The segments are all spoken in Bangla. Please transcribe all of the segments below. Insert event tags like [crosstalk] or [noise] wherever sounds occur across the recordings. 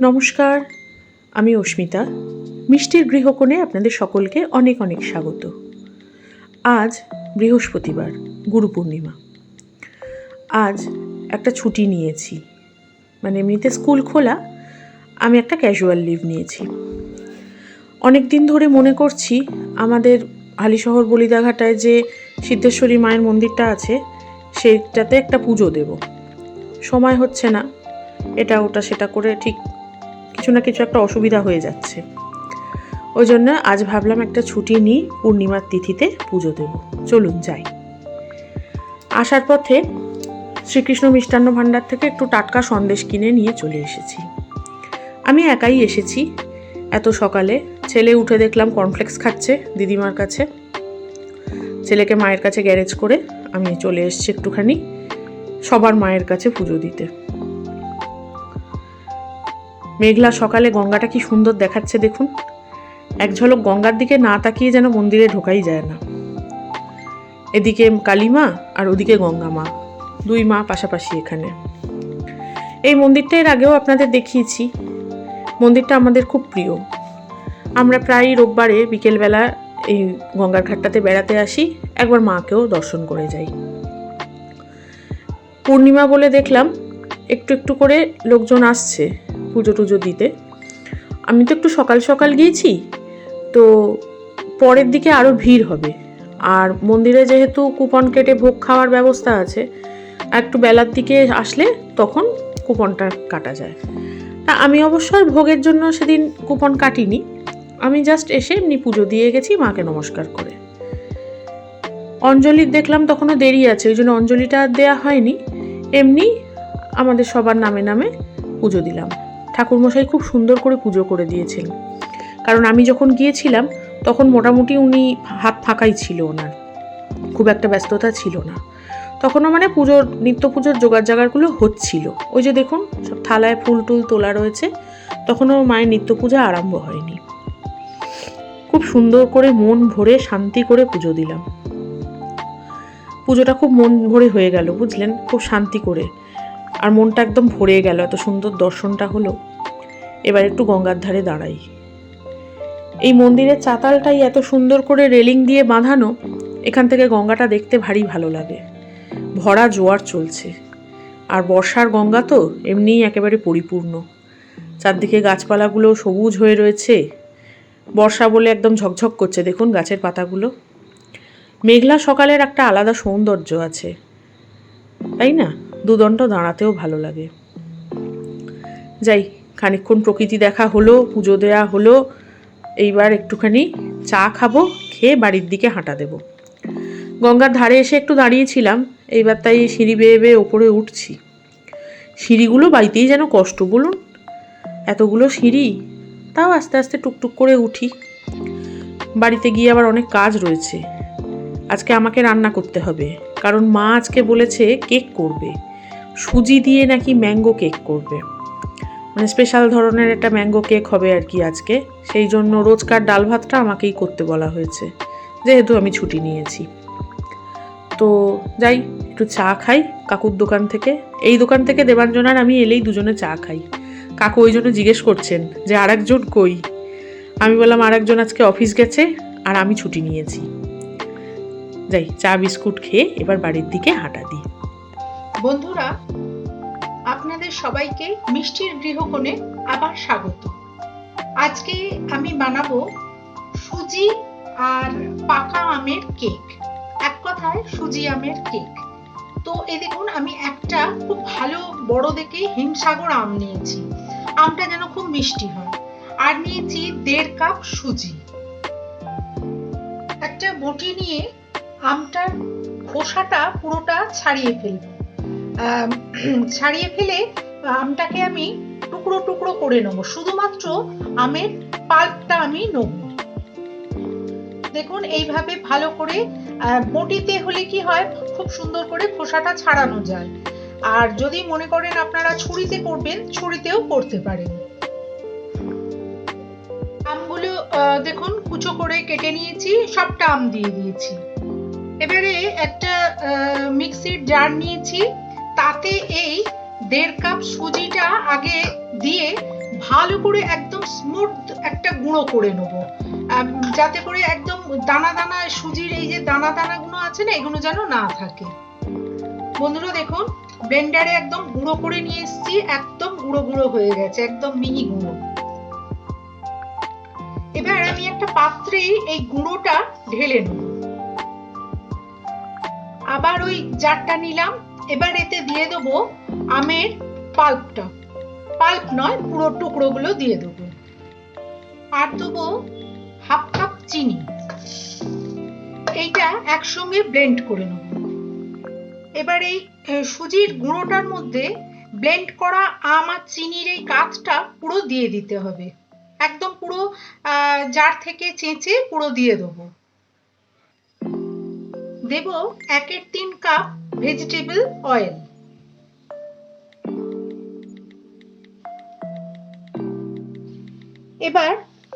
নমস্কার, আমি অস্মিতা। মিষ্টির গৃহকোণে আপনাদের সকলকে অনেক অনেক স্বাগত। আজ বৃহস্পতিবার, গুরু পূর্ণিমা। আজ একটা ছুটি নিয়েছি। মানে এমনিতে স্কুল খোলা, আমি একটা ক্যাজুয়াল লিভ নিয়েছি। অনেক দিন ধরে মনে করছি, আমাদের হালিশহর বলিদাঘাটায় যে সিদ্ধেশ্বরী মায়ের মন্দিরটা আছে, সেইটাতে একটা পুজো দেব। সময় হচ্ছে না। এটা, ওটা, সেটা করে ঠিক কিছু না কিছু একটা অসুবিধা হয়ে যাচ্ছে। ওই জন্য আজ ভাবলাম একটা ছুটি নিই, পূর্ণিমার তিথিতে পুজো দেব। চলুন যাই। আসার পথে শ্রীকৃষ্ণ মিষ্টান্ন ভাণ্ডার থেকে একটু টাটকা সন্দেশ কিনে নিয়ে চলে এসেছি। আমি একাই এসেছি। এত সকালে ছেলে উঠে দেখলাম কর্নফ্লেক্স খাচ্ছে দিদিমার কাছে। ছেলেকে মায়ের কাছে গ্যারেজ করে আমি চলে এসেছি একটুখানি সবার মায়ের কাছে পুজো দিতে। মেঘলা সকালে গঙ্গাটা কি সুন্দর দেখাচ্ছে দেখুন। এক ঝলক গঙ্গার দিকে না তাকিয়ে যেন মন্দিরে ঢোকাই যায় না। এদিকে কালীমা আর ওদিকে গঙ্গা মা দুই মা পাশাপাশি এখানে। এই মন্দিরটা এর আগেও আপনাদের দেখিয়েছি। মন্দিরটা আমাদের খুব প্রিয়। আমরা প্রায় রোববারে বিকেলবেলা এই গঙ্গার ঘাটটাতে বেড়াতে আসি, একবার মাকেও দর্শন করে যাই। পূর্ণিমা বলে দেখলাম, একটু একটু করে লোকজন আসছে। পুজো টুজো দিতে। আমি তো একটু সকাল সকাল গিয়েছি, তো পরের দিকে আরও ভিড় হবে। আর মন্দিরে যেহেতু কুপন কেটে ভোগ খাওয়ার ব্যবস্থা আছে, একটু বেলার দিকে আসলে তখন কুপনটা কাটা যায়। তা আমি অবশ্য ভোগের জন্য সেদিন কুপন কাটিনি, আমি জাস্ট এসে এমনি পুজো দিয়ে গেছি মাকে নমস্কার করে। অঞ্জলি দেখলাম তখনও দেরি আছে, ওই জন্য অঞ্জলিটা দেওয়া হয়নি, এমনি আমাদের সবার নামে নামে পুজো দিলাম। ঠাকুরমশাই খুব সুন্দর করে পুজো করে দিয়েছেন। কারণ আমি যখন গিয়েছিলাম, তখন মোটামুটি উনি হাত ফাঁকাই ছিল ওনার। খুব একটা ব্যস্ততা ছিল না। তখনও মানে পুজোর, নিত্য পুজোর জোগাড় জাগাড়গুলো হচ্ছিল। ওই যে দেখুন, সব থালায় ফুল টুল তোলা রয়েছে। তখনও মায়ের নিত্য পূজা আরম্ভ হয়নি। খুব সুন্দর করে মন ভরে শান্তি করে পুজো দিলাম। পুজোটা খুব মন ভরে হয়ে গেল, বুঝলেন? খুব শান্তি করে। আর মনটা একদম ভরে গেল, এত সুন্দর দর্শনটা হলো। এবার একটু গঙ্গার ধারে দাঁড়াই। এই মন্দিরের চাতালটাই এত সুন্দর করে রেলিং দিয়ে বাঁধানো, এখান থেকে গঙ্গাটা দেখতে ভারী ভালো লাগে। ভরা জোয়ার চলছে। আর বর্ষার গঙ্গা তো এমনিই একেবারে পরিপূর্ণ। চারদিকে গাছপালাগুলো সবুজ হয়ে রয়েছে। বর্ষা বলে একদম ঝকঝক করছে, দেখুন গাছের পাতাগুলো। মেঘলা সকালের একটা আলাদা সৌন্দর্য আছে। তাই না? দুদণ্ড দাঁড়াতেও ভালো লাগে। যাই, খানিকক্ষণ প্রকৃতি দেখা হলো, পুজো দেওয়া হলো, এইবার একটুখানি চা খাব, খেয়ে বাড়ির দিকে হাঁটা দেব। গঙ্গার ধারে এসে একটু দাঁড়িয়েছিলাম, এইবার তাই সিঁড়ি বেয়ে বেয়ে ওপরে উঠছি। সিঁড়িগুলো বাড়িতেই যেন কষ্ট, বলুন। এতগুলো সিঁড়ি, তাও আস্তে আস্তে টুকটুক করে উঠি। বাড়িতে গিয়ে আবার অনেক কাজ রয়েছে। আজকে আমাকে রান্না করতে হবে, কারণ মা আজকে বলেছে কেক করবে। সুজি দিয়ে নাকি ম্যাঙ্গো কেক করবে। মানে স্পেশাল ধরনের একটা ম্যাঙ্গো কেক হবে আর কি আজকে। সেই জন্য রোজকার ডাল ভাতটা আমাকেই করতে বলা হয়েছে। যেহেতু আমি ছুটি নিয়েছি। তো যাই, একটু চা খাই কাকুর দোকান থেকে। এই দোকান থেকে দেবাঞ্জনার আমি এলেই দুজনে চা খাই। কাকু ওই জন্য জিজ্ঞেস করছেন যে আরেকজন কই? আমি বললাম, আরেকজন আজকে অফিস গেছে আর আমি ছুটি নিয়েছি। যাই, চা, বিস্কুট খেয়ে এবার বাড়ির দিকে হাঁটা দিই। বন্ধুরা, আপনাদের সবাইকে মিষ্টির গৃহকোণে আবার স্বাগত। আজকে আমি বানাবো সুজি আর পাকা আমের কেক। এক কথায় সুজি আমের কেক। তো এই দেখুন, আমি একটা খুব ভালো বড় দেখে হিমসাগর আম নিয়েছি। আমটা যেন খুব মিষ্টি হয়। আর নিয়েছি দেড় কাপ সুজি। একটা বটি নিয়ে আমটার খোসাটা পুরোটা ছাড়িয়ে ফেলব। [clears throat] ছাড়িয়ে ফেলে আমটাকে আমি টুকরো টুকরো করে নেব। শুধুমাত্র আমের পাল্পটা আমি নেব। দেখুন, এইভাবে ভালো করে বটিতে হলে কি হয়, খুব সুন্দর করে খোসাটা ছাড়ানো যায়। আর যদি মনে করেন আপনারা ছুরিতে করবেন, ছুরিতেও করতে পারেন। আমগুলো দেখুন, কুচো করে কেটে নিয়েছি, সবটা আম দিয়ে দিয়েছি। এবারে একটা মিক্সির জার নিয়েছি। তাতে এই দেড় কাপ সুজিটা আগে দিয়ে ভালো করে একদম স্মুথ একটা গুঁড়ো করে নেব। যাতে করে একদম দানা দানা সুজির এই যে দানা দানা গুলো আছে না, এগুলো যেন না থাকে। বন্ধুরা দেখুন ব্লেন্ডারে একদম গুঁড়ো করে নিয়ে এসেছি, একদম গুঁড়ো গুঁড়ো হয়ে গেছে, একদম মিহি গুঁড়ো। এবার আমি একটা পাত্রে এই গুঁড়োটা ঢেলে নেব। আবার ওই জারটা নিলাম এবার এতে দিয়ে দেবো আমের পাল্পটা। পাল্প নয়, পুরো টুকরোগুলো দিয়ে দেবো। আর দেবো হাফ কাপ চিনি। এইটা একসঙ্গে ব্লেন্ড করে নেব। এবার এই সুজির গুঁড়োটার মধ্যে ব্লেন্ড করা আম আর চিনির এই কাজটা পুরো দিয়ে দিতে হবে। একদম পুরো জার থেকে চেঁচে পুরো দিয়ে দেবো। দেব একের তিন কাপ ভেজিটেবল অয়েল এবার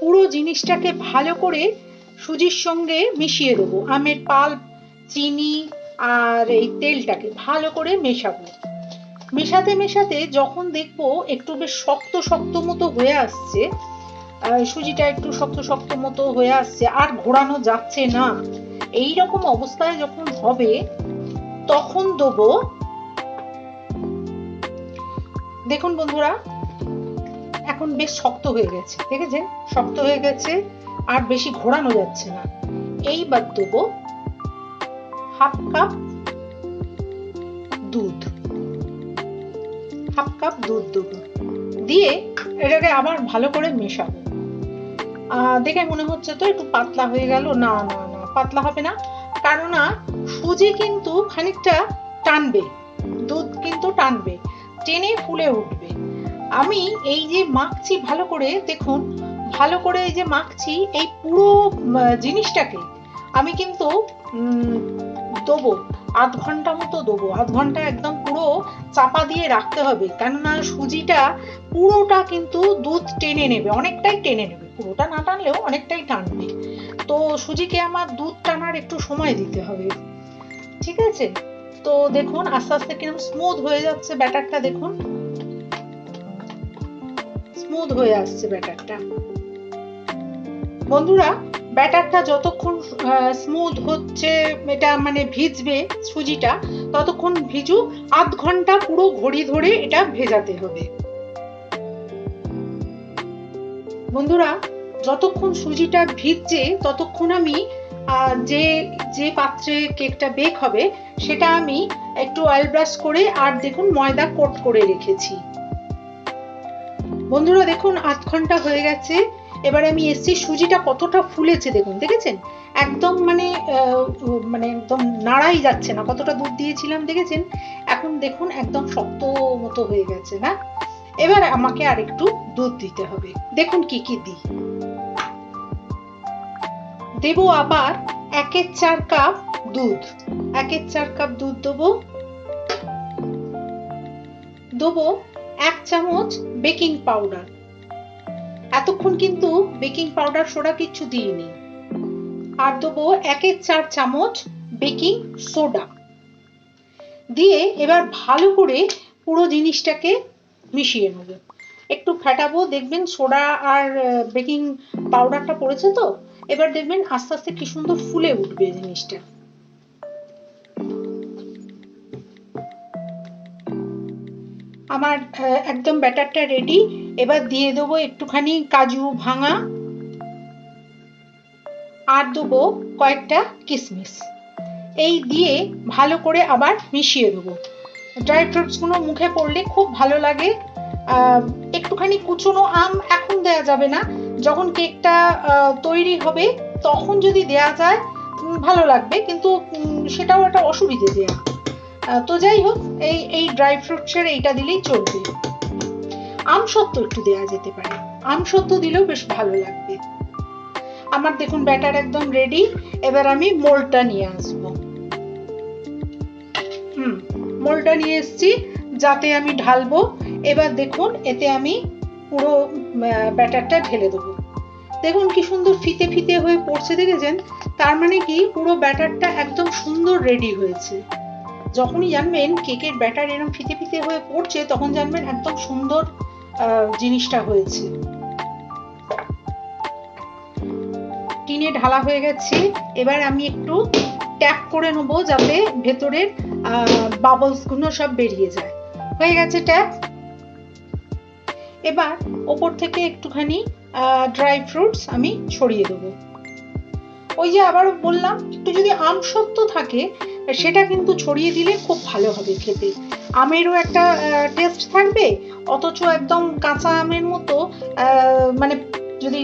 পুরো জিনিসটাকে ভালো করে সুজির সঙ্গে মিশিয়ে দেবো। আমের পাল্প চিনি আর এই তেলটাকে ভালো করে মেশাবো। মেশাতে মেশাতে যখন দেখব একটু বেশ শক্ত শক্ত মতো হয়ে আসছে সুজিটা একটু শক্ত শক্ত মতো হয়ে আসছে, আর ঘোরানো যাচ্ছে না। এই রকম অবস্থায় যখন হবে, তখন দেবো। দেখুন বন্ধুরা, এখন বেশ শক্ত হয়ে গেছে দেখেছেন শক্ত হয়ে গেছে, আর বেশি ঘোরানো যাচ্ছে না। এইবার দেবো হাফ কাপ দুধ। হাফ কাপ দুধ দেবো। দিয়ে এটাকে আবার ভালো করে মেশাবো। দেখে মনে হচ্ছে তো একটু পাতলা হয়ে গেল। না না। পাতলা হবে না। কেননা সুজি কিন্তু খানিকটা টানবে, দুধ কিন্তু টানবে, টেনে ফুলে উঠবে। আমি এই যে মাখছি ভালো করে, দেখুন, ভালো করে এই যে মাখছি, এই পুরো জিনিসটাকে আমি কিন্তু দেবো, আধ ঘণ্টা মতো দেবো। আধ ঘণ্টা একদম পুরো চাপা দিয়ে রাখতে হবে। কেননা সুজিটা পুরোটা কিন্তু দুধ টেনে নেবে, অনেকটাই টেনে নেবে। পুরোটা না টানলেও অনেকটাই টানবে। তো সুজিকে আমার দুধ টানার একটু সময় দিতে হবে। ঠিক আছে? তো দেখুন, আস্তে আস্তে কীরকম স্মুথ হয়ে যাচ্ছে ব্যাটারটা, দেখুন। স্মুথ হয়ে আসছে ব্যাটারটা। বন্ধুরা, ব্যাটারটা যতক্ষণ স্মুথ হচ্ছে, এটা মানে ভিজবে সুজিটা, ততক্ষণ ভিজু আধ ঘণ্টা পুরো ঘড়ি ধরে এটা ভেজাতে হবে। বন্ধুরা যতক্ষণ সুজিটা ভিজছে, ততক্ষণ আমি যে যে পাত্রে কেকটা বেক হবে, সেটা আমি একটু অয়েল ব্রাশ করে আর দেখুন ময়দা কোট করে রেখেছি। বন্ধুরা দেখুন, আধ ঘণ্টা হয়ে গেছে। এবার আমি এসছি, সুজিটা কতটা ফুলেছে দেখুন, দেখেছেন? একদম মানে মানে একদম নাড়াই যাচ্ছে না, কতটা দুধ দিয়েছিলাম, দেখেছেন? এখন দেখুন, একদম শক্ত মতো হয়ে গেছে, না? এবার আমাকে আর একটু দুধ দিতে হবে। দেখুন কি কি দিই। দেব আবার একের চার কাপ দুধ। একের চার কাপ দুধ দেবো। দেবো এক চামচ বেকিং পাউডার। এতক্ষণ কিন্তু বেকিং পাউডার সোডা কিচ্ছু দিইনি। আর দেবো একের চার চামচ বেকিং সোডা। দিয়ে এবার ভালো করে পুরো জিনিসটাকে মিশিয়ে নেব। একটু ফেটাবো, দেখবেন সোডা আর বেকিং পাউডারটা পড়েছে তো? এবার দেখবেন আস্তে আস্তে কি সুন্দর ফুলে উঠবে জিনিসটা। আমার একদম ব্যাটারটা রেডি এবার দিয়ে দেবো একটুখানি কাজু ভাঙা। আর দেবো কয়েকটা কিশমিশ এই দিয়ে ভালো করে আবার মিশিয়ে দেবো। ড্রাই ফ্রুটসগুলো মুখে পড়লে খুব ভালো লাগে। একটুখানি কুচনো আম এখন দেয়া যাবে না। যখন কেকটা তৈরি হবে, তখন যদি দেয়া যায় ভালো লাগবে। কিন্তু সেটাও একটা অসুবিধে দেয়া। তো যাই হোক, এই এই ড্রাই ফ্রুটসের এইটা দিলেই চলবে। আম সত্ত্ব একটু দেয়া যেতে পারে। আম সত্ত্ব দিলেও বেশ ভালো লাগবে। আমার দেখুন ব্যাটার একদম রেডি এবার আমি মোলটা নিয়ে আসব। হুম, মোলটা নিয়ে এসেছি। যাতে আমি ঢালবো। এবার দেখুন, এতে আমি পুরো ব্যাটারটা ঢেলে দেবো। দেখুন কি সুন্দর ফিতে ফিতে হয়ে পড়ছে, দেখেছেন? তার মানে কি, পুরো ব্যাটারটা একদম সুন্দর রেডি হয়েছে। যখনই জানবেন কেকের ব্যাটার এরকম ফিতে ফিতে হয়ে পড়ছে, তখন জানবেন একদম সুন্দর জিনিসটা হয়েছে। টিনে ঢালা হয়ে গেছে। এবার আমি একটু ট্যাপ করে নেব যাতে ভেতরের বাবলসগুলো সব বেরিয়ে যায়। হয়ে গেছে ট্যাপ। এবার ওপর থেকে একটুখানি ড্রাই ফ্রুটস আমি ছড়িয়ে দেবো। ওই যে আবারও বললাম, একটু যদি আমসত্ব থাকে, সেটা কিন্তু ছড়িয়ে দিলে খুব ভালো হবে খেতে। আমেরও একটা টেস্ট থাকবে, অথচ একদম কাঁচা আমের মতো মানে যদি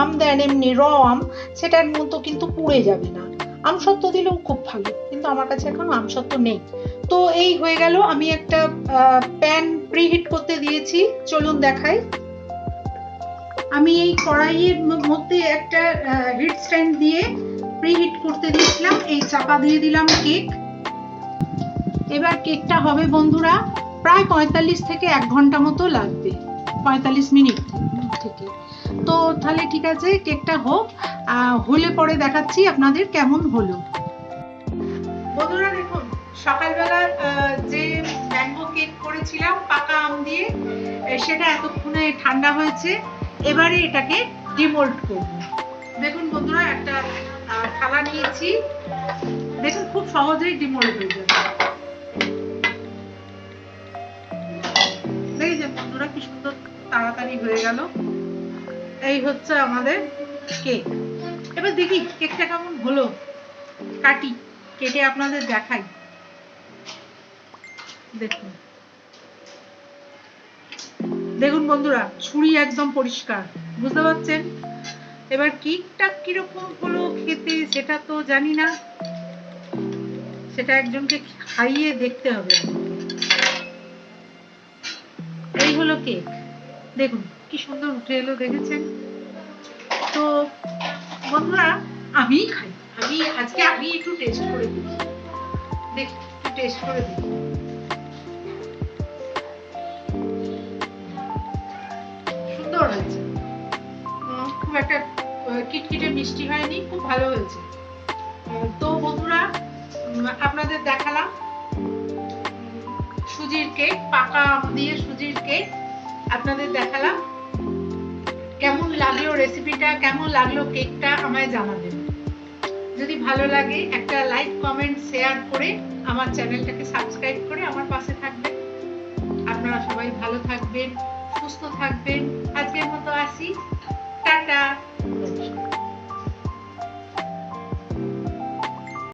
আম দেন এমনি র আম, সেটার মতো কিন্তু পুড়ে যাবে না। আম আমসত্ব দিলেও খুব ভালো, কিন্তু আমার কাছে এখন আমসত্ব নেই। তো এই হয়ে গেল আমি একটা প্যান প্রিহিট করতে দিয়েছি। চলুন দেখাই। আমি এই কড়াইয়ের মধ্যে একটা হিট স্ট্যান্ড দিয়ে প্রিহিট করতে দিয়েছিলাম। এই চাপা দিয়ে দিলাম কেক এবার কেকটা হবে বন্ধুরা, প্রায় পঁয়তাল্লিশ থেকে এক ঘণ্টা মতো লাগবে। পঁয়তাল্লিশ মিনিট থেকে। তো তাহলে ঠিক আছে কেকটা হোক। হলে পরে দেখাচ্ছি আপনাদের কেমন হলো। বন্ধুরা দেখুন, সকালবেলা যে করেছিলাম পাকা আম দিয়ে। সেটা এতক্ষণে ঠান্ডা হয়েছে। এবারে এটাকে ডিমোল্ড করব। দেখুন বন্ধুরা, একটা থালা নিয়েছি। দেখুন, খুব সহজেই ডিমোল্ড হয়ে যাবে। বন্ধুরা, কি সুন্দর তাড়াতাড়ি হয়ে গেল। এই হচ্ছে আমাদের কেক এবার দেখি কেকটা কেমন হলো? কাটি, কেটে আপনাদের দেখাই। দেখুন। দেখুন বন্ধুরা, ছুরি একদম পরিষ্কার, বুঝতে পারছেন? এবার কেকটা কীরকম হলো খেতে সেটা তো জানি না। সেটা একজনকে খাইয়ে দেখতে হবে। এই হলো কেক। দেখুন, কি সুন্দর উঠে এলো, দেখেছেন? তো বন্ধুরা আমি খাই আমি আজকে আমি একটু টেস্ট করে দিই দেখ, একটু টেস্ট করে দিই খুব একটা কিটকিটে মিষ্টি হয়নি, খুব ভালো হয়েছে। তো বন্ধুরা আপনাদের দেখালাম, সুজির কেক পাকা আম দিয়ে সুজির কেক আপনাদের দেখালাম। কেমন লাগল রেসিপিটা কেমন লাগল কেকটা আমায় জানাবেন। যদি ভালো লাগে, একটা লাইক কমেন্ট শেয়ার করে আমার চ্যানেলটাকে সাবস্ক্রাইব করে আমার পাশে থাকবেন। আপনারা সবাই ভালো থাকবেন, সুস্থ থাকবেন। আজকের মতো আসি। টাটা।